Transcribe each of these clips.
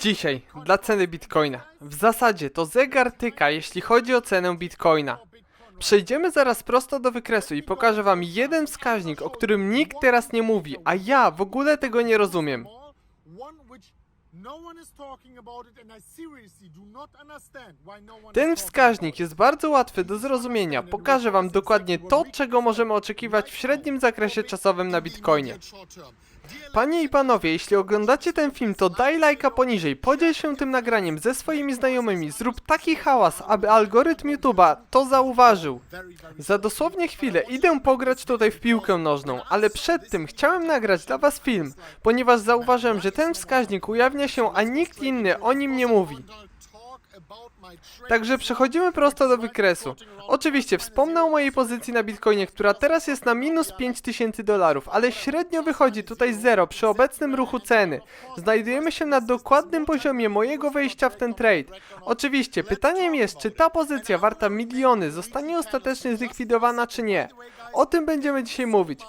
Dzisiaj, dla ceny bitcoina. W zasadzie to zegar tyka, jeśli chodzi o cenę bitcoina. Przejdziemy zaraz prosto do wykresu i pokażę wam jeden wskaźnik, o którym nikt teraz nie mówi, a ja w ogóle tego nie rozumiem. Ten wskaźnik jest bardzo łatwy do zrozumienia. Pokażę wam dokładnie to, czego możemy oczekiwać w średnim zakresie czasowym na bitcoinie. Panie i panowie, jeśli oglądacie ten film, to daj lajka poniżej, podziel się tym nagraniem ze swoimi znajomymi, zrób taki hałas, aby algorytm YouTube'a to zauważył. Za dosłownie chwilę idę pograć tutaj w piłkę nożną, ale przed tym chciałem nagrać dla was film, ponieważ zauważyłem, że ten wskaźnik ujawnia się, a nikt inny o nim nie mówi. Także przechodzimy prosto do wykresu. Oczywiście wspomnę o mojej pozycji na Bitcoinie, która teraz jest na minus 5000 dolarów, ale średnio wychodzi tutaj zero przy obecnym ruchu ceny. Znajdujemy się na dokładnym poziomie mojego wejścia w ten trade. Oczywiście pytaniem jest, czy ta pozycja warta miliony zostanie ostatecznie zlikwidowana czy nie. O tym będziemy dzisiaj mówić.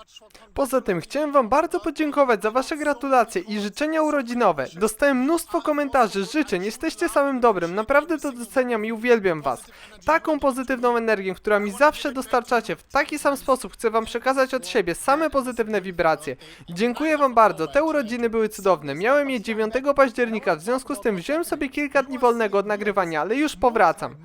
Poza tym chciałem wam bardzo podziękować za wasze gratulacje i życzenia urodzinowe. Dostałem mnóstwo komentarzy, życzeń, jesteście samym dobrym, naprawdę to doceniam i uwielbiam was. Taką pozytywną energię, która mi zawsze dostarczacie, w taki sam sposób chcę wam przekazać od siebie same pozytywne wibracje. Dziękuję wam bardzo, te urodziny były cudowne. Miałem je 9 października, w związku z tym wziąłem sobie kilka dni wolnego od nagrywania, ale już powracam.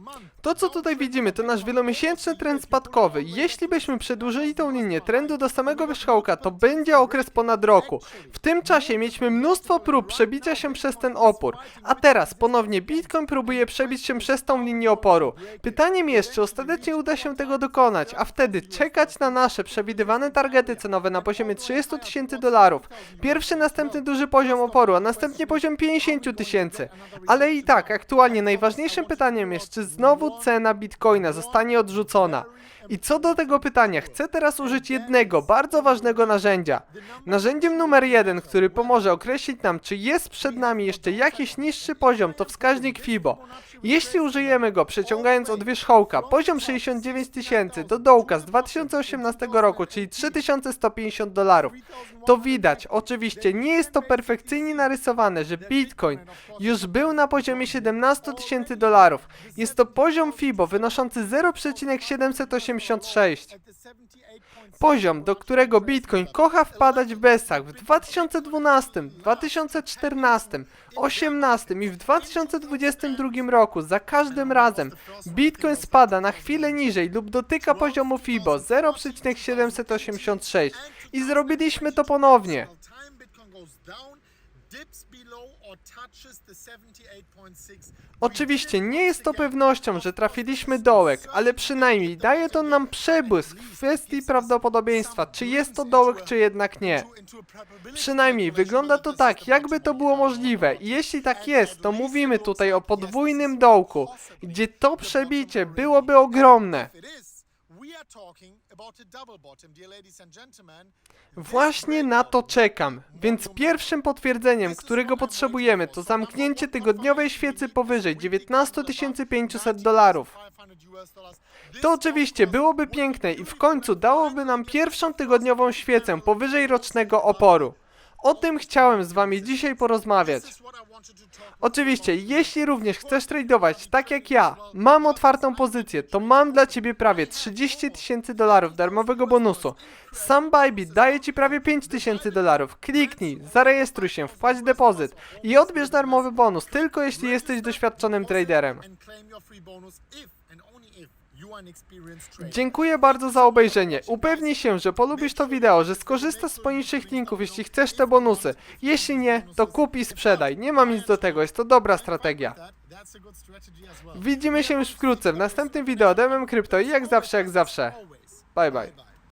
To co tutaj widzimy to nasz wielomiesięczny trend spadkowy. Jeśli byśmy przedłużyli tą linię trendu do samego wierzchołka, to będzie okres ponad roku. W tym czasie mieliśmy mnóstwo prób przebicia się przez ten opór. A teraz ponownie Bitcoin próbuje przebić się przez tą linię oporu. Pytaniem jest, czy ostatecznie uda się tego dokonać, a wtedy czekać na nasze przewidywane targety cenowe na poziomie 30 tysięcy dolarów. Pierwszy, następny duży poziom oporu, a następnie poziom 50 tysięcy. Ale i tak, aktualnie najważniejszym pytaniem jest, czy znowu cena Bitcoina zostanie odrzucona. I co do tego pytania, chcę teraz użyć jednego bardzo ważnego narzędzia. Narzędziem numer jeden, który pomoże określić nam, czy jest przed nami jeszcze jakiś niższy poziom, to wskaźnik FIBO. Jeśli użyjemy go przeciągając od wierzchołka poziom 69 tysięcy do dołka z 2018 roku, czyli 3150 dolarów, to widać, oczywiście nie jest to perfekcyjnie narysowane, że Bitcoin już był na poziomie 17 tysięcy dolarów. Jest to poziom FIBO wynoszący 0,786. Poziom, do którego Bitcoin kocha wpadać w bestach w 2012, 2014, 2018 i w 2022 roku za każdym razem Bitcoin spada na chwilę niżej lub dotyka poziomu FIBO 0,786 i zrobiliśmy to ponownie. Oczywiście nie jest to pewnością, że trafiliśmy dołek, ale przynajmniej daje to nam przebłysk w kwestii prawdopodobieństwa, czy jest to dołek, czy jednak nie. Przynajmniej wygląda to tak, jakby to było możliwe. I jeśli tak jest, to mówimy tutaj o podwójnym dołku, gdzie to przebicie byłoby ogromne. Właśnie na to czekam, więc pierwszym potwierdzeniem, którego potrzebujemy, to zamknięcie tygodniowej świecy powyżej 19 500 dolarów. To oczywiście byłoby piękne i w końcu dałoby nam pierwszą tygodniową świecę powyżej rocznego oporu. O tym chciałem z wami dzisiaj porozmawiać. Oczywiście, jeśli również chcesz tradować tak jak ja, mam otwartą pozycję, to mam dla ciebie prawie 30 tysięcy dolarów darmowego bonusu. Sam Bybit daje ci prawie 5 tysięcy dolarów. Kliknij, zarejestruj się, wpłać depozyt i odbierz darmowy bonus tylko jeśli jesteś doświadczonym traderem. Dziękuję bardzo za obejrzenie. Upewnij się, że polubisz to wideo, że skorzystasz z poniższych linków, jeśli chcesz te bonusy. Jeśli nie, to kup i sprzedaj. Nie mam nic do tego, jest to dobra strategia. Widzimy się już wkrótce w następnym wideo Demem Krypto i jak zawsze, jak zawsze. Bye bye.